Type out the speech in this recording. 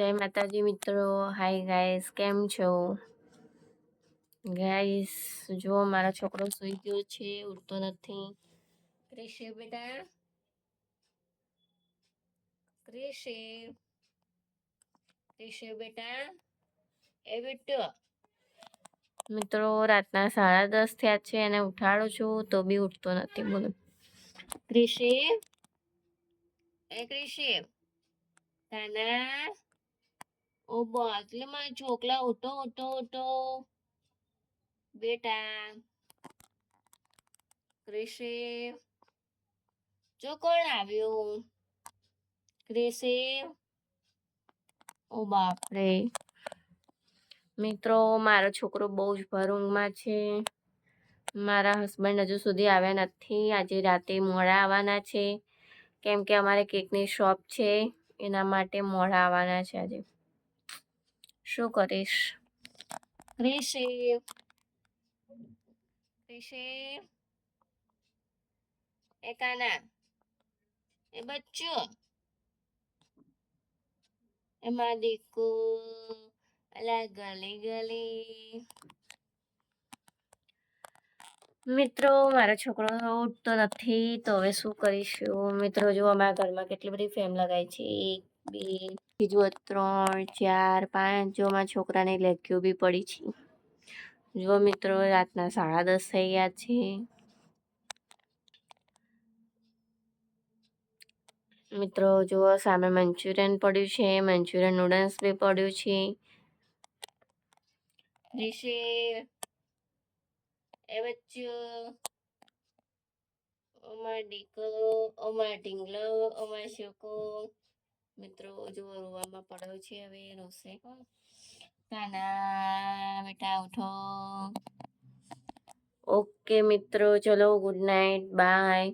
જય માતાજી મિત્રો. હાય ગાઈસ કેમ છો? ગાઈસ જો મારા છોકરો સુઈ ગયો છે ઉઠતો નથી. ક્રિશે બેટા? ક્રિશે? ક્રિશે બેટા? એ બેટો. મિત્રો, રાતના સાડા દસ થયા છે એને ઉઠાડું છું તો બી ઉઠતો નથી, બોલો. ક્રિશે? એ ક્રિશે? તાના ઓ બાટલે મારા છોકલા ઉઠો ઉઠો ઉઠો બેટા. ક્રિશે. જો કોણ આવ્યું? ક્રિશે. ઓ બાપરે. મિત્રો, મારો છોકરો બહુ જ ભરૂંગમાં છે. મારા હસબન્ડ હજુ સુધી આવ્યા નથી. આજે રાતે મોડા આવવાના છે. કેમ કે અમારે કેકની શોપ છે. એના માટે મોડા આવવાના છે આજે. શું કરીશ? ક્રિશે ક્રિશે એ કાના? એ બચ્ચો? એમાં દીકુ. અલા ગલી ગલી. મિત્રો મારો છોકરો ઉઠતો નથી તો હવે શું કરીશું? મિત્રો જો અમારા ઘરમાં કેટલી બધી ફેમ લગાવી છે. એક બે બીજો ત્રણ, ચાર, પાંચ જોમાં છોકરાને લેગ્યો બી પડી છે. જો મિત્રો રાતના સાડા દસ થઈ ગયા છે. મિત્રો જો સામે મંચુરિયન પડ્યું છે, મંચુરિયન નૂડલ્સ બી પડ્યું છે. રિશે એ બચ્ચું અમાર ડીકો અમાર ઢીંગલો, અમાર શોકો મિત્રો, જો રોવામાં પડ્યો છે હવે રોશે. કાના બેટા, ઉઠો. ઓકે મિત્રો, ચલો, ગુડ નાઇટ, બાય.